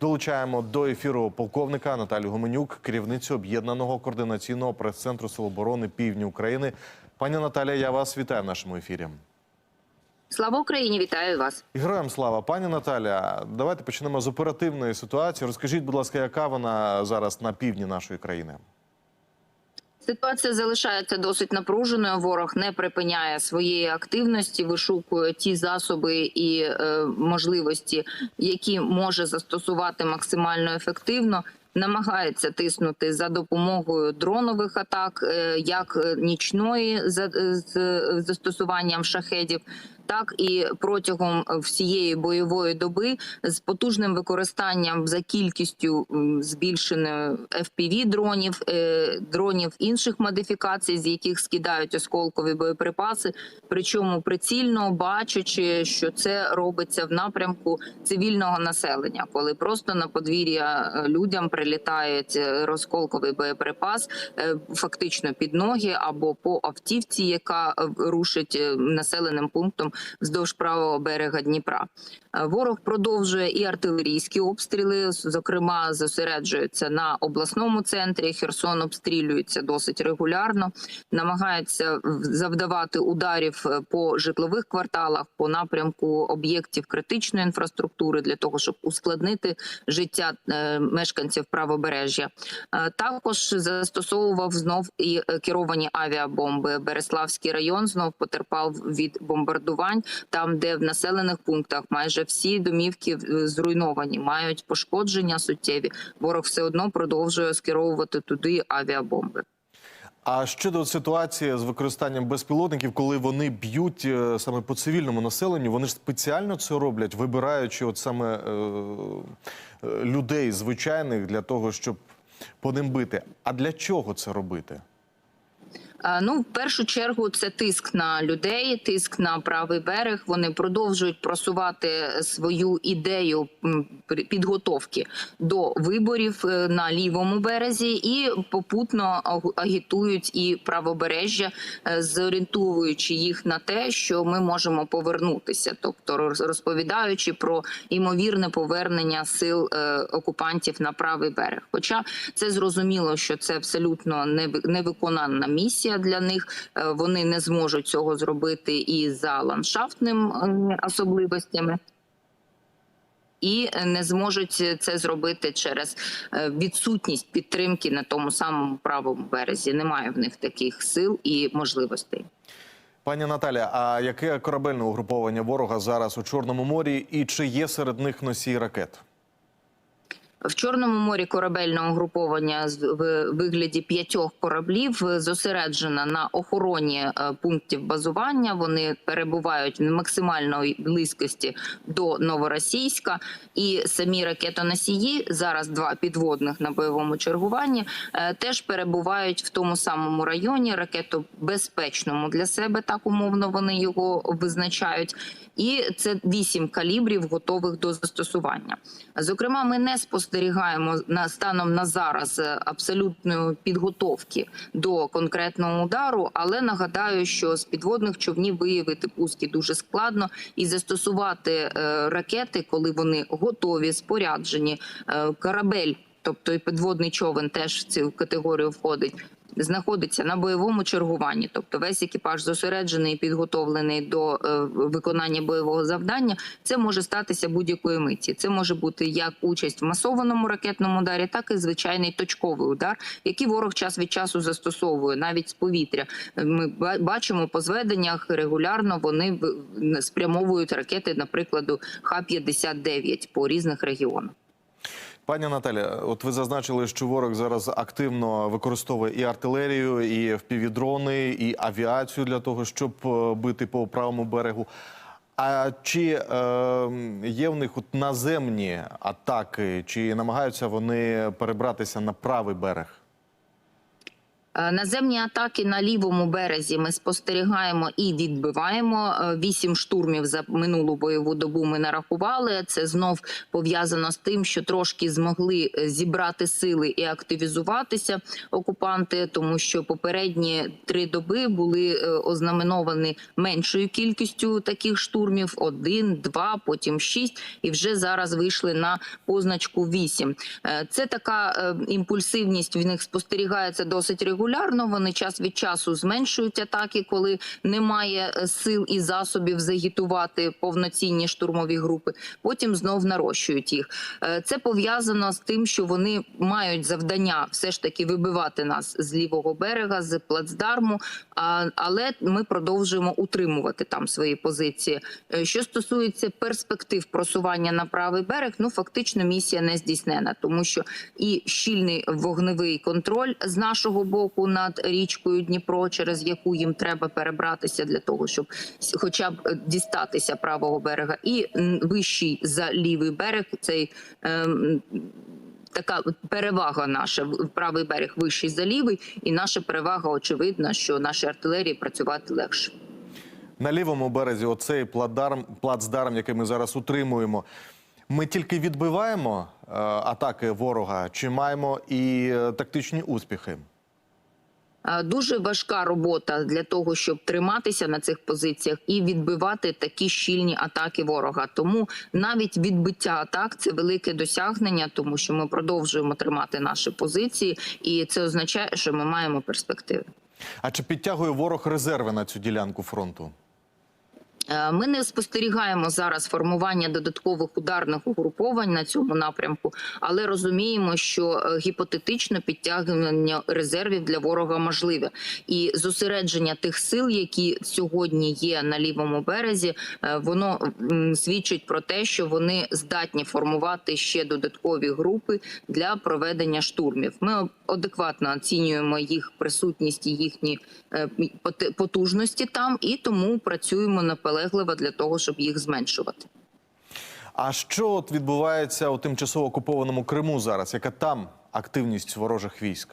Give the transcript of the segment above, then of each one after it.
Долучаємо до ефіру полковника Наталю Гоменюк, керівницю об'єднаного координаційного прес-центру Сил оборони Півдні України. Пані Наталія, я вас вітаю в нашому ефірі. Слава Україні, вітаю вас. Героям слава, пані Наталя. Давайте почнемо з оперативної ситуації. Розкажіть, будь ласка, яка вона зараз на півдні нашої країни? Ситуація залишається досить напруженою. Ворог не припиняє своєї активності, вишукує ті засоби і е, можливості, які може застосувати максимально ефективно. Намагається тиснути за допомогою дронових атак, е, як е, нічної з застосуванням шахедів, так і протягом всієї бойової доби з потужним використанням за кількістю м, збільшеною fpv дронів, е, дронів інших модифікацій, з яких скидають осколкові боєприпаси. Причому прицільно бачачи, що це робиться в напрямку цивільного населення, коли просто на подвір'я е, людям прилітають е, розколковий боєприпас, е, фактично під ноги або по автівці, яка е, рушить е, населеним пунктом вздовж правого берега Дніпра. Е, Ворог продовжує і артилерійські обстріли. Зокрема, зосереджується на обласному центрі. Херсон обстрілюється досить регулярно, намагається завдавати ударів е, по житлових кварталах, по напрямку об'єктів критичної інфраструктури для того, щоб ускладнити життя е, мешканців правобережжя. Також застосовував знов і керовані авіабомби. Береславський район знов потерпав від бомбардувань, там, де в населених пунктах майже всі домівки е, зруйновані, мають пошкодження суттєві. Ворог все одно продовжує скеровувати туди авіабомби. А щодо ситуації з використанням безпілотників, коли вони б'ють е, саме по цивільному населенню, вони ж спеціально це роблять, вибираючи от саме е, е, людей звичайних для того, щоб по ним бити. А для чого це робити? Е, Ну, в першу чергу, це тиск на людей, тиск на правий берег. Вони продовжують просувати свою ідею підготовки до виборів е, на лівому березі і попутно агітують і правобережжя, е, зорієнтовуючи їх на те, що ми можемо повернутися, тобто роз- розповідаючи про імовірне повернення сил окупантів на правий берег. Хоча це зрозуміло, що це абсолютно неви- невиконана місія для них. Е, Вони не зможуть цього зробити і за ландшафтним е, особливостями. І не зможуть це зробити через е, відсутність підтримки на тому самому правому березі. Немає в них таких сил і можливостей. Пані Наталя, а яке корабельне угруповання ворога зараз у Чорному морі, і чи є серед них носії ракет? В Чорному морі корабельне угруповання в вигляді п'ятьох кораблів е, зосереджено на охороні е, пунктів базування. Вони перебувають в максимальної близькості до Новоросійська, і самі ракетоносії зараз два підводних на бойовому чергуванні е, теж перебувають в тому самому районі, ракетобезпечному для себе, так умовно вони його визначають. І це вісім калібрів, готових до застосування. Зокрема, ми не спостерігаємо на станом на зараз е, абсолютної підготовки до конкретного удару, але нагадаю, що з підводних човнів виявити пуски дуже складно і застосувати е, ракети, коли вони готові, споряджені, е, корабель. Тобто і підводний човен теж в цю категорію входить. Знаходиться на бойовому чергуванні, тобто весь екіпаж зосереджений і підготовлений до е, виконання бойового завдання. Це може статися будь-якої миті. Це може бути як участь в масованому ракетному ударі, так і звичайний точковий удар, який ворог час від часу застосовує навіть з повітря. Ми бачимо по зведеннях регулярно. Вони спрямовують ракети, наприклад, Х-59 по різних регіонах. Пані Наталя, от ви зазначили, що ворог зараз активно використовує і артилерію, і впівдрони, і авіацію для того, щоб е, бити по правому берегу. А чи е, є в них от наземні атаки, чи намагаються вони перебратися на правий берег? Е, Наземні атаки на лівому березі ми спостерігаємо і відбиваємо. Е, Вісім штурмів за минулу бойову добу ми нарахували. Це знов пов'язано з тим, що трошки змогли е, зібрати сили і активізуватися окупанти, тому що попередні три доби були ознаменовані меншою кількістю таких штурмів: один, два, потім шість, і вже зараз вийшли на позначку вісім. Це така імпульсивність в них спостерігається досить регулярно. Вони час від часу зменшують атаки, коли немає е, сил і засобів загітувати повноцінні штурмові групи. Потім знов нарощують їх. Е, Це пов'язано з тим, що вони мають завдання все ж таки вибивати нас з лівого берега, з плацдарму. Але ми продовжуємо утримувати там свої позиції. Е, Що стосується перспектив просування на правий берег, ну фактично місія не здійснена, тому що і щільний вогневий контроль з нашого боку над річкою Дніпро, через яку їм треба перебратися для того, щоб хоча б е, дістатися правого берега, і вищий за лівий берег цей. ем, Така перевага наша правий берег вищий за лівий, і наша перевага очевидна, що нашій артилерії працювати легше. На лівому березі оцей плацдарм, плацдарм, який ми зараз утримуємо. Ми тільки відбиваємо е, атаки ворога, чи маємо і е, тактичні успіхи? Е, Дуже важка робота для того, щоб триматися на цих позиціях і відбивати такі щільні атаки ворога. Тому навіть відбиття атак це велике досягнення, тому що ми продовжуємо тримати наші позиції, і це означає, що ми маємо перспективи. А чи підтягує ворог резерви на цю ділянку фронту? Е, Ми не спостерігаємо зараз формування додаткових ударних угруповань на цьому напрямку, але розуміємо, що е, гіпотетично підтягнення резервів для ворога можливе, і зосередження тих сил, які сьогодні є на лівому березі, е, воно свідчить про те, що вони здатні формувати ще додаткові групи для проведення штурмів. Ми адекватно оцінюємо їх присутність і їхні потужності там, і тому працюємо наполегливо для того, щоб їх зменшувати. А що от відбувається у тимчасово окупованому Криму зараз? Яка там активність ворожих військ?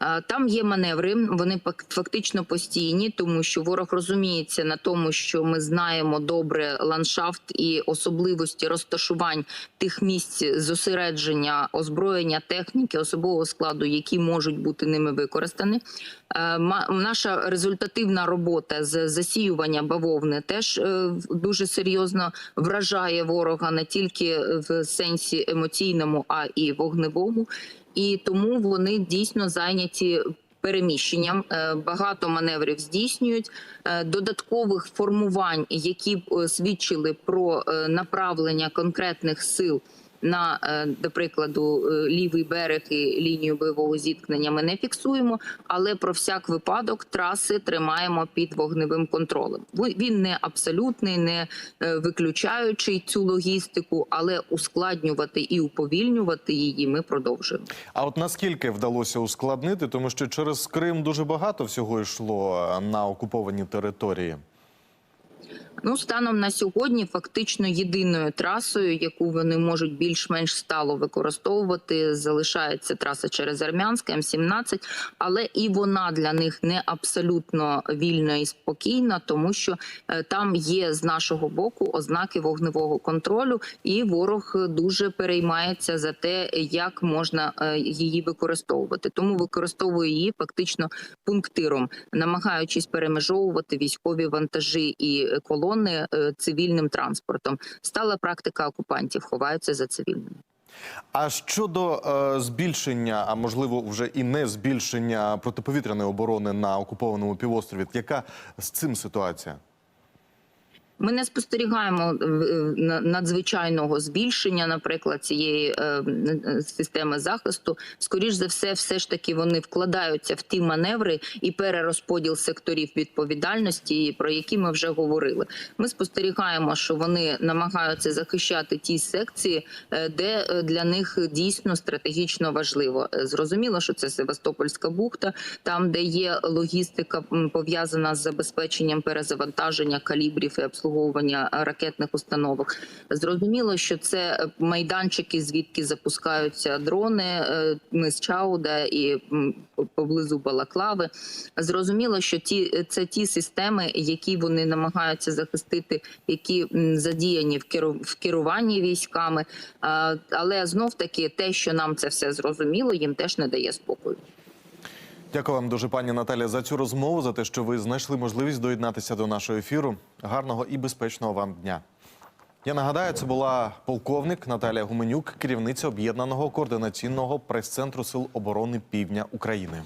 А, Там є маневри, вони фактично постійні, тому що ворог розуміється на тому, що ми знаємо добре ландшафт і особливості розташувань тих місць зосередження озброєння техніки, особового складу, які можуть бути ними використані. Е, Наша результативна робота з засіювання бавовни теж е, дуже серйозно вражає ворога не тільки в сенсі емоційному, а і вогневому. І тому вони дійсно зайняті переміщенням. Е, Багато маневрів здійснюють Е, додаткових формувань, які б е, свідчили про направлення конкретних сил. На, е, до прикладу, е, лівий берег і лінію бойового зіткнення ми не фіксуємо, але про всяк випадок траси тримаємо під вогневим контролем. Він не абсолютний, не е, виключаючий цю логістику, але ускладнювати і уповільнювати її ми продовжуємо. А от наскільки вдалося ускладнити, тому що через Крим дуже багато всього йшло на окуповані території. Ну, станом на сьогодні, фактично єдиною трасою, яку вони можуть більш-менш стало використовувати, залишається траса через Армянське М-17, але і вона для них не абсолютно вільна і спокійна, тому що е, там є з нашого боку ознаки вогневого контролю, і ворог дуже переймається за те, як можна е, її використовувати. Тому використовує її фактично пунктиром, намагаючись перемежовувати військові вантажі і колони е, цивільним транспортом. Стала практика окупантів, ховаються за цивільними. А щодо е, збільшення, а можливо, вже і не збільшення протиповітряної оборони на окупованому півострові, яка з цим ситуація? Ми не спостерігаємо е, е, на- надзвичайного збільшення, наприклад, цієї е, системи захисту. Скоріш за все, все ж таки вони вкладаються в ті маневри і перерозподіл секторів відповідальності, про які ми вже говорили. Ми спостерігаємо, що вони намагаються захищати ті секції, де для них дійсно стратегічно важливо. Зрозуміло, що це Севастопольська бухта, там де є логістика пов'язана з забезпеченням перезавантаження калібрів і обслуговування обслуговування е, ракетних установок. Зрозуміло, що це е, майданчики, звідки запускаються дрони е, мис Чауда і поблизу Балаклави. Зрозуміло, що ті це ті системи, які вони намагаються захистити, які задіяні в керу- керуванні військами. Але знов таки те, що нам це все зрозуміло, їм теж не дає спокою. Дякую вам дуже, пані Наталя, за цю розмову, за те, що ви знайшли можливість доєднатися до нашого ефіру. Гарного і безпечного вам дня. Я нагадаю, це була полковник Наталія Гуменюк, керівниця об'єднаного координаційного прес-центру Сил оборони Півдня України.